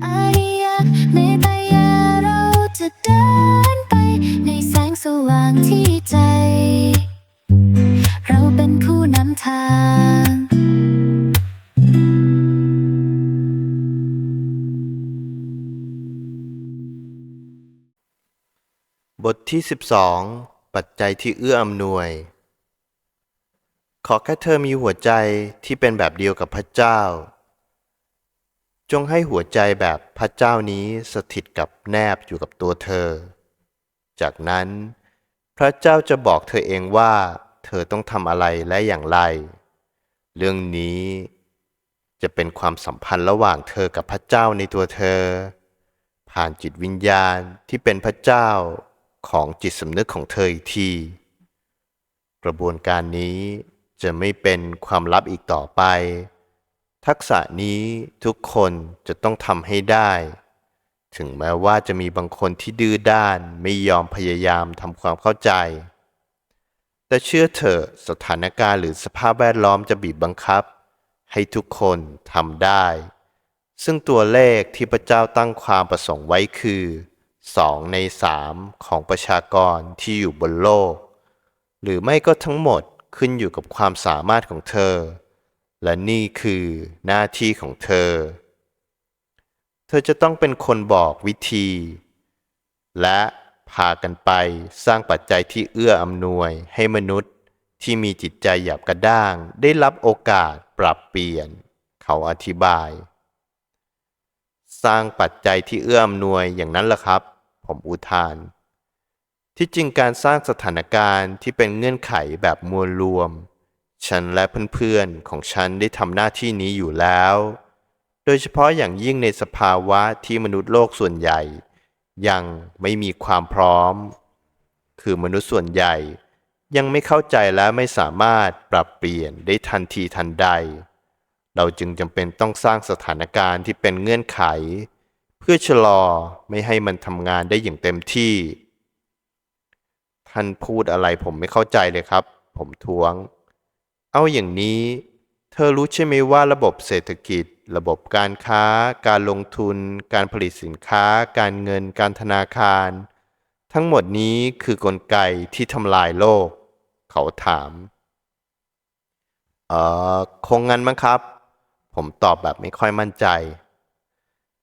อาริยะเมตยาเราจะเดินไป ในแสงสว่างที่ใจ เราเป็นผู้นำทางบทที่ 12 ปัจจัยที่เอื้ออำนวย ขอแค่เธอมีหัวใจที่เป็นแบบเดียวกับพระเจ้า จงให้หัวใจแบบพระเจ้านี้สถิตกับแนบอยู่กับตัวเธอ จากนั้น พระเจ้าจะบอกเธอเองว่า เธอต้องทำอะไรและอย่างไร เรื่องนี้จะเป็นความสัมพันธ์ระหว่างเธอกับพระเจ้าในตัวเธอ ผ่านจิตวิญญาณที่เป็นพระเจ้าของจิตสำนึกของเธออีกที กระบวนการนี้จะไม่เป็นความลับอีกต่อไป ทักษะนี้ทุกคนจะต้องทำให้ได้ ถึงแม้ว่าจะมีบางคนที่ดื้อด้านไม่ยอมพยายามทำความเข้าใจ แต่เชื่อเถอะสถานการณ์หรือสภาพแวดล้อมจะบีบบังคับ ให้ทุกคนทำได้ ซึ่งตัวเลขที่พระเจ้าตั้งความประสงค์ไว้คือสองในสามของประชากรที่อยู่บนโลก หรือไม่ก็ทั้งหมดขึ้นอยู่กับความสามารถของเธอ และนี่คือหน้าที่ของเธอ เธอจะต้องเป็นคนบอกวิธี และพากันไปสร้างปัจจัยที่เอื้ออำนวยให้มนุษย์ที่มีจิตใจหยาบกระด้าง ได้รับโอกาสปรับเปลี่ยน เขาอธิบาย สร้างปัจจัยที่เอื้ออำนวยอย่างนั้นล่ะครับ ผมอุทาน ที่จริงการสร้างสถานการณ์ที่เป็นเงื่อนไขแบบมวลรวม ฉันและเพื่อนๆของฉันได้ทำหน้าที่นี้อยู่แล้ว โดยเฉพาะอย่างยิ่งในสภาวะที่มนุษย์โลกส่วนใหญ่ ยังไม่มีความพร้อม คือมนุษย์ส่วนใหญ่ ยังไม่เข้าใจและไม่สามารถปรับเปลี่ยนได้ทันทีทันใด เราจึงจำเป็นต้องสร้างสถานการณ์ที่เป็นเงื่อนไข เพื่อชะลอไม่ให้มันทำงานได้อย่างเต็มที่ ท่านพูดอะไรผมไม่เข้าใจเลยครับ ผมท้วง เอาอย่างนี้ เธอรู้ใช่ไหมว่าระบบเศรษฐกิจ ระบบการค้า การลงทุน การผลิตสินค้า การเงิน การธนาคาร ทั้งหมดนี้คือกลไกที่ทำลายโลก เขาถาม เออคงงั้นมั้งครับ ผมตอบแบบไม่ค่อยมั่นใจ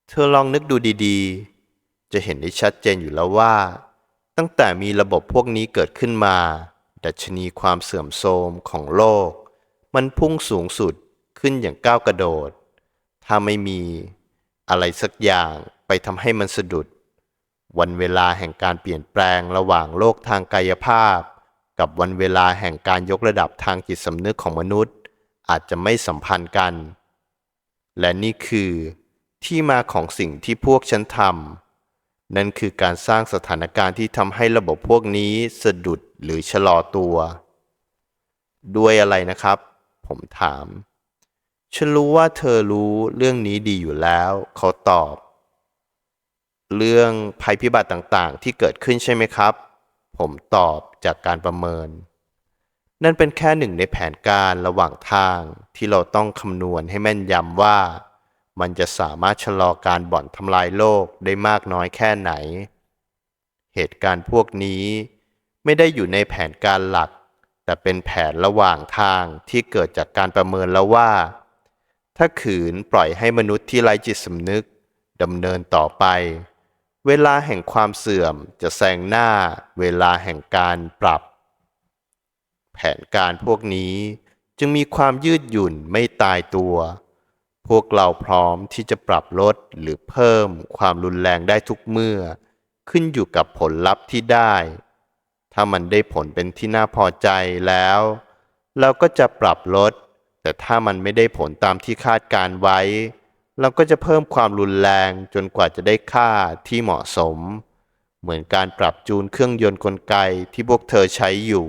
เธอลองนึกดูดีๆ จะเห็นได้ชัดเจนอยู่แล้วว่า ตั้งแต่มีระบบพวกนี้เกิดขึ้นมา ดัชนีความเสื่อมโทรมของโลก มันพุ่งสูงสุดขึ้นอย่างก้าวกระโดด ถ้าไม่มีอะไรสักอย่างไปทำให้มันสะดุด วันเวลาแห่งการเปลี่ยนแปลงระหว่างโลกทางกายภาพ กับวันเวลาแห่งการยกระดับทางจิตสำนึกของมนุษย์ อาจจะไม่สัมพันธ์กัน และนี่คือที่มาของสิ่งที่พวกฉันทำนั่นคือการสร้างสถานการณ์ที่ทำให้ระบบพวกนี้สะดุดหรือชะลอตัว ด้วยอะไรนะครับ ผมถาม ฉันรู้ว่าเธอรู้เรื่องนี้ดีอยู่แล้ว เขาตอบ เรื่องภัยพิบัติต่างๆ ที่เกิดขึ้นใช่ไหมครับ ผมตอบจากการประเมิน นั่นเป็นแค่หนึ่งในแผนการระหว่างทางที่เราต้องคำนวณให้แม่นยำว่า มันจะสามารถชะลอการบ่อนทำลายโลกได้มากน้อยแค่ไหน เหตุการณ์พวกนี้ไม่ได้อยู่ในแผนการหลัก แต่เป็นแผนระหว่างทางที่เกิดจากการประเมินแล้วว่า ถ้าขืนปล่อยให้มนุษย์ที่ไร้จิตสำนึกดำเนินต่อไป เวลาแห่งความเสื่อมจะแซงหน้าเวลาแห่งการปรับ แผนการพวกนี้จึงมีความยืดหยุ่นไม่ตายตัว พวกเราพร้อมที่จะปรับลดหรือเพิ่มความรุนแรงได้ทุกเมื่อ ขึ้นอยู่กับผลลัพธ์ที่ได้ ถ้ามันได้ผลเป็นที่น่าพอใจแล้ว เราก็จะปรับลด แต่ถ้ามันไม่ได้ผลตามที่คาดการไว้ เราก็จะเพิ่มความรุนแรงจนกว่าจะได้ค่าที่เหมาะสม เหมือนการปรับจูนเครื่องยนต์กลไกที่พวกเธอใช้อยู่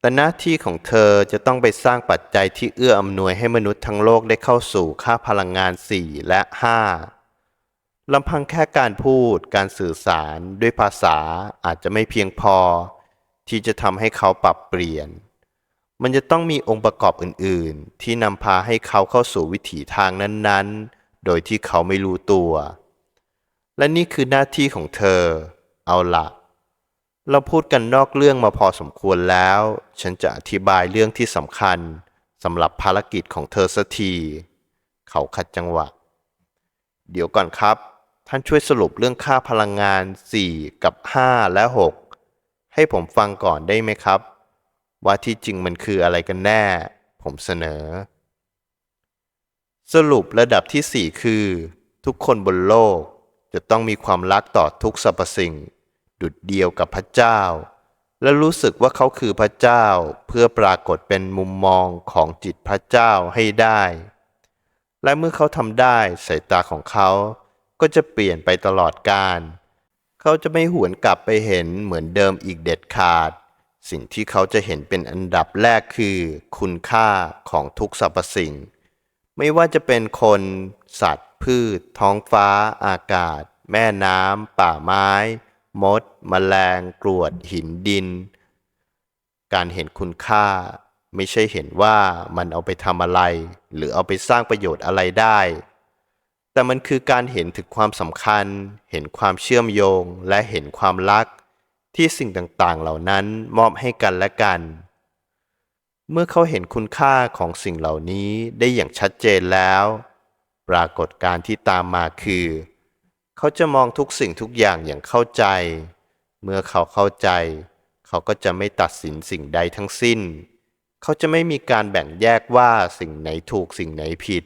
แต่หน้าที่ของเธอจะต้องไปสร้างปัจจัยที่เอื้ออำนวยให้มนุษย์ทั้งโลกได้เข้าสู่ค่าพลังงาน 4 และ 5 ลำพังแค่การพูดการสื่อสารด้วยภาษาอาจจะไม่เพียงพอ ที่จะทำให้เขาปรับเปลี่ยน มันจะต้องมีองค์ประกอบอื่น ๆ ที่นำพาให้เขาเข้าสู่วิถีทางนั้น ๆ โดยที่เขาไม่รู้ตัว และนี่คือหน้าที่ของเธอ เอาละเราพูดกันนอกเรื่องมาพอสมควรแล้ว ฉันจะอธิบายเรื่องที่สำคัญสำหรับภารกิจของเธอสักที เขาขัดจังหวะ เดี๋ยวก่อนครับ ท่านช่วยสรุปเรื่องค่าพลังงาน 4 กับ 5 และ 6 ให้ผมฟังก่อนได้ไหมครับ ว่าที่จริงมันคืออะไรกันแน่ ผมเสนอ สรุประดับที่ 4 คือ ทุกคนบนโลกจะต้องมีความรักต่อทุกสรรพสิ่ง ดุดเดียวกับพระเจ้า และรู้สึกว่าเขาคือพระเจ้าเพื่อปรากฏเป็นมุมมองของจิตพระเจ้าให้ได้ และเมื่อเขาทำได้สายตาของเขา ก็จะเปลี่ยนไปตลอดกาลเขาจะไม่หวนกลับไปเห็นเหมือนเดิมอีกเด็ดขาด สิ่งที่เขาจะเห็นเป็นอันดับแรกคือ คุณค่าของทุกสรรพสิ่ง ไม่ว่าจะเป็นคน สัตว์ พืช ท้องฟ้า อากาศ แม่น้ำ ป่าไม้ มดแมลง กรวด หินดิน การเห็นคุณค่า ไม่ใช่เห็นว่ามันเอาไปทำอะไร หรือเอาไปสร้างประโยชน์อะไรได้ แต่มันคือการเห็นถึงความสำคัญ เห็นความเชื่อมโยง และเห็นความรัก ที่สิ่งต่างๆ เหล่านั้นมอบให้กันและกัน เมื่อเขาเห็นคุณค่าของสิ่งเหล่านี้ได้อย่างชัดเจนแล้ว ปรากฏการที่ตามมาคือ เขาจะมองทุกสิ่งทุกอย่างอย่างเข้าใจ เมื่อเขาเข้าใจ เขาก็จะไม่ตัดสินสิ่งใดทั้งสิ้น เขาจะไม่มีการแบ่งแยกว่าสิ่งไหนถูกสิ่งไหนผิด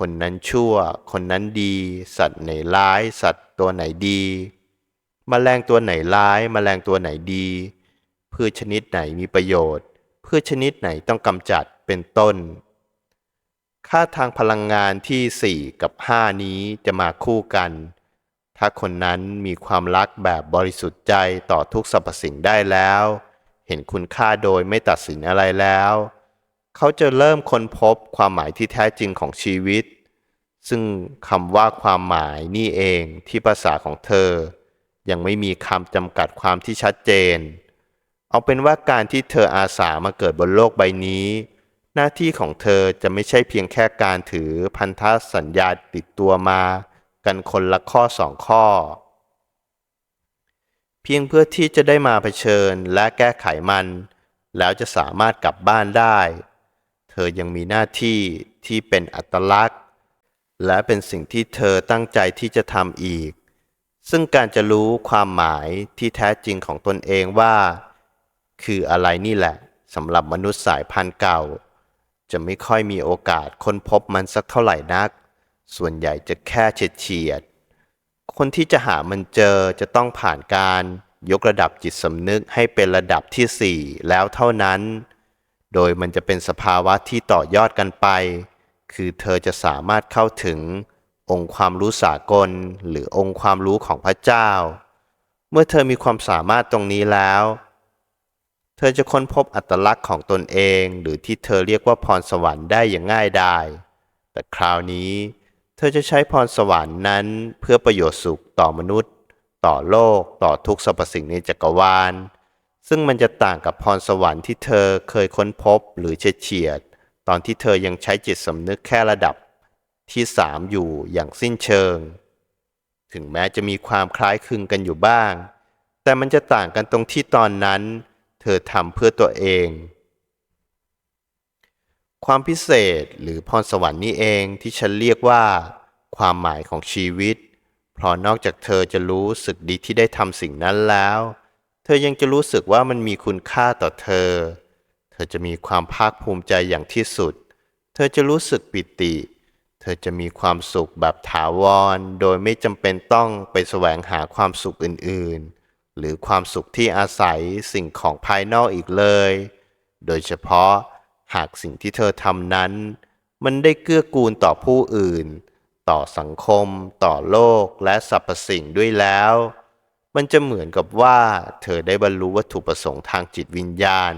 คนนั้นชั่ว คนนั้นดี สัตว์ไหนร้าย สัตว์ตัวไหนดีแมลงตัวไหนร้ายแมลงตัวไหนดีพืชชนิดไหนมีประโยชน์พืชชนิดไหนต้องกำจัดเป็นต้น ค่าทางพลังงานที่ 4 กับ 5 นี้จะมาคู่กัน ถ้าคนนั้นมีความรักแบบบริสุทธิ์ใจต่อทุกสรรพสิ่งได้แล้ว เห็นคุณค่าโดยไม่ตัดสินอะไรแล้ว เขาจะเริ่มค้นพบความหมายที่แท้จริงของชีวิต ซึ่งคำว่าความหมายนี่เองที่ภาษาของเธอ ยังไม่มีคำจำกัดความที่ชัดเจน เอาเป็นว่าการที่เธออาสามาเกิดบนโลกใบนี้ หน้าที่ของเธอจะไม่ใช่เพียงแค่การถือพันธสัญญาติดตัวมา กันคนละข้อสองข้อ เพียงเพื่อที่จะได้มาเผชิญและแก้ไขมันแล้วจะสามารถกลับบ้านได้ ธอยังมีหน้าที่ที่เป็นอัตลักษณ์ และเป็นสิ่งที่เธอตั้งใจที่จะทำอีก ซึ่งการจะรู้ความหมายที่แท้จริงของตนเองว่า คืออะไรนี่แหละสำหรับมนุษย์สายพันธุ์เก่า จะไม่ค่อยมีโอกาสค้นพบมันสักเท่าไหร่นัก ส่วนใหญ่จะแค่เฉียดเฉียด คนที่จะหามันเจอจะต้องผ่านการยกระดับจิตสำนึกให้เป็นระดับที่ 4 แล้วเท่านั้น โดยมันจะเป็นสภาวะที่ต่อยอดกันไป คือเธอจะสามารถเข้าถึงองค์ความรู้สากล หรือองค์ความรู้ของพระเจ้า เมื่อเธอมีความสามารถตรงนี้แล้ว เธอจะค้นพบอัตลักษณ์ของตนเอง หรือที่เธอเรียกว่าพรสวรรค์ได้อย่างง่ายดายแต่คราวนี้ เธอจะใช้พรสวรรค์นั้นเพื่อประโยชน์สุขต่อมนุษย์ ต่อโลก ต่อทุกสรรพสิ่งในจักรวาล ซึ่งมันจะต่างกับพรสวรรค์ที่เธอเคยค้นพบหรือเฉียดเฉียด ตอนที่เธอยังใช้จิตสำนึกแค่ระดับที่สามอยู่อย่างสิ้นเชิง ถึงแม้จะมีความคล้ายคลึงกันอยู่บ้าง แต่มันจะต่างกันตรงที่ตอนนั้น เธอทำเพื่อตัวเอง ความพิเศษหรือพรสวรรค์นี่เองที่ฉันเรียกว่า ความหมายของชีวิต เพราะนอกจากเธอจะรู้สึกดีที่ได้ทำสิ่งนั้นแล้ว เธอยังจะรู้สึกว่ามันมีคุณค่าต่อเธอ เธอจะมีความภาคภูมิใจอย่างที่สุด เธอจะรู้สึกปิติ เธอจะมีความสุขแบบถาวร โดยไม่จำเป็นต้องไปแสวงหาความสุขอื่นๆ หรือความสุขที่อาศัยสิ่งของภายนอกอีกเลย โดยเฉพาะหากสิ่งที่เธอทำนั้น มันได้เกื้อกูลต่อผู้อื่น ต่อสังคม ต่อโลกและสรรพสิ่งด้วยแล้ว มันจะเหมือนกับว่า เธอได้บรรลุวัตถุประสงค์ทางจิตวิญญาณ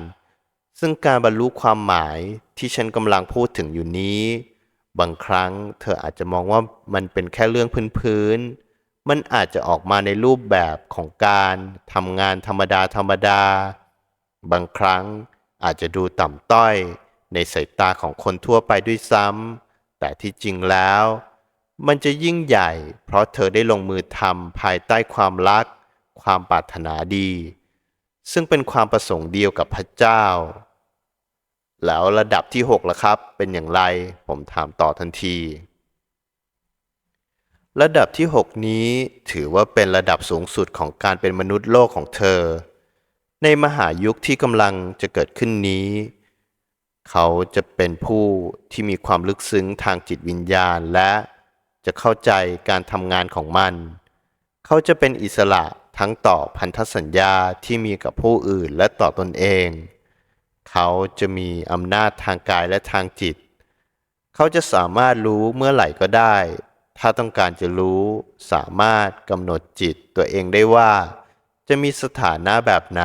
ซึ่งการบรรลุความหมายที่ฉันกำลังพูดถึงอยู่นี้ บางครั้งเธออาจจะมองว่ามันเป็นแค่เรื่องพื้นๆ มันอาจจะออกมาในรูปแบบของการทำงานธรรมดาธรรมดา บางครั้งอาจจะดูต่ำต้อยในสายตาของคนทั่วไปด้วยซ้ำ แต่ที่จริงแล้ว มันจะยิ่งใหญ่ เพราะเธอได้ลงมือทำภายใต้ความรัก ความปรารถนาดี ซึ่งเป็นความประสงค์เดียวกับพระเจ้า แล้วระดับที่6ล่ะครับเป็นอย่างไรผมถามต่อทันที ระดับที่ 6 นี้ถือว่าเป็นระดับสูงสุดของการเป็นมนุษย์โลกของเธอ ในมหายุคที่กำลังจะเกิดขึ้นนี้ เขาจะเป็นผู้ที่มีความลึกซึ้งทางจิตวิญญาณและจะเข้าใจการทำงานของมัน เขาจะเป็นอิสระ ทั้งต่อพันธสัญญาที่มีกับผู้อื่นและต่อตนเอง เขาจะมีอำนาจทางกายและทางจิต เขาจะสามารถรู้เมื่อไหร่ก็ได้ ถ้าต้องการจะรู้สามารถกำหนดจิตตัวเองได้ว่า จะมีสถานะแบบไหน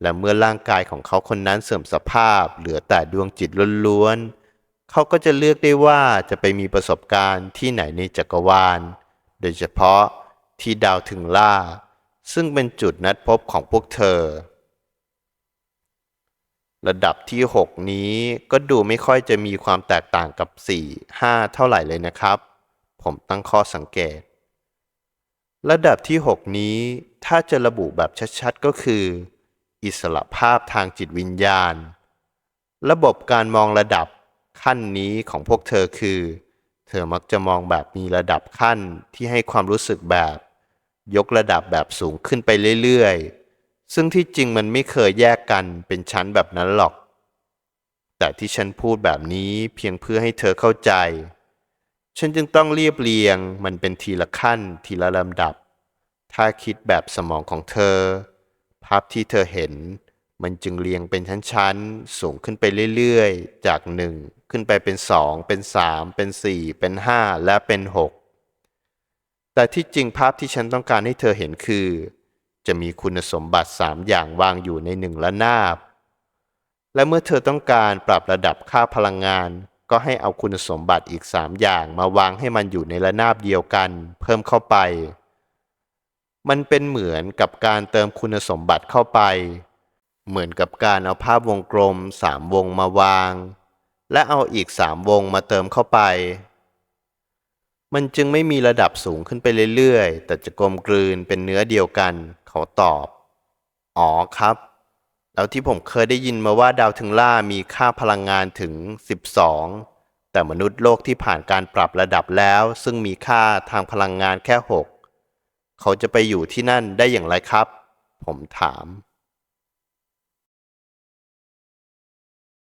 และเมื่อร่างกายของเขาคนนั้นเสื่อมสภาพ เหลือแต่ดวงจิตล้วนๆ เขาก็จะเลือกได้ว่าจะไปมีประสบการณ์ที่ไหนในจักรวาล โดยเฉพาะที่ดาวถึงล่า ซึ่งเป็นจุดนัดพบของพวกเธอ ระดับที่ 6 นี้ก็ดูไม่ค่อยจะมีความแตกต่างกับ 4 5 เท่าไหร่เลยนะครับ ผมตั้งข้อสังเกต ระดับที่ 6 นี้ถ้าจะระบุแบบชัดๆ ก็คือ อิสระภาพทางจิตวิญญาณ ระบบการมองระดับขั้นนี้ของพวกเธอคือ เธอมักจะมองแบบมีระดับขั้นที่ให้ความรู้สึกแบบ ยกระดับแบบสูงขึ้นไปเรื่อยๆ ซึ่งที่จริงมันไม่เคยแยกกันเป็นชั้นแบบนั้นหรอก แต่ที่ฉันพูดแบบนี้เพียงเพื่อให้เธอเข้าใจ ฉันจึงต้องเรียบเรียงมันเป็นทีละขั้นทีละลำดับ ถ้าคิดแบบสมองของเธอ ภาพที่เธอเห็น มันจึงเรียงเป็นชั้นๆ สูงขึ้นไปเรื่อยๆ จากหนึ่งขึ้นไปเป็นสองเป็นสามเป็นสี่เป็นห้าและเป็นหก แต่ที่จริงภาพที่ฉันต้องการให้เธอเห็นคือ จะมีคุณสมบัติสามอย่างวางอยู่ในหนึ่งละนาบ และเมื่อเธอต้องการปรับระดับค่าพลังงาน ก็ให้เอาคุณสมบัติอีกสามอย่างมาวางให้มันอยู่ในระนาบเดียวกัน เพิ่มเข้าไป มันเป็นเหมือนกับการเติมคุณสมบัติเข้าไป เหมือนกับการเอาภาพวงกลมสามวงมาวาง และเอาอีกสามวงมาเติมเข้าไป มันจึงไม่มีระดับสูงขึ้นไปเรื่อยๆ แต่จะกลมกลืนเป็นเนื้อเดียวกัน เขาตอบ อ๋อครับ แล้วที่ผมเคยได้ยินมาว่าดาวถึงล่ามีค่าพลังงานถึง 12 แต่มนุษย์โลกที่ผ่านการปรับระดับแล้ว ซึ่งมีค่าทางพลังงานแค่ 6 เขาจะไปอยู่ที่นั่นได้อย่างไรครับ ผมถาม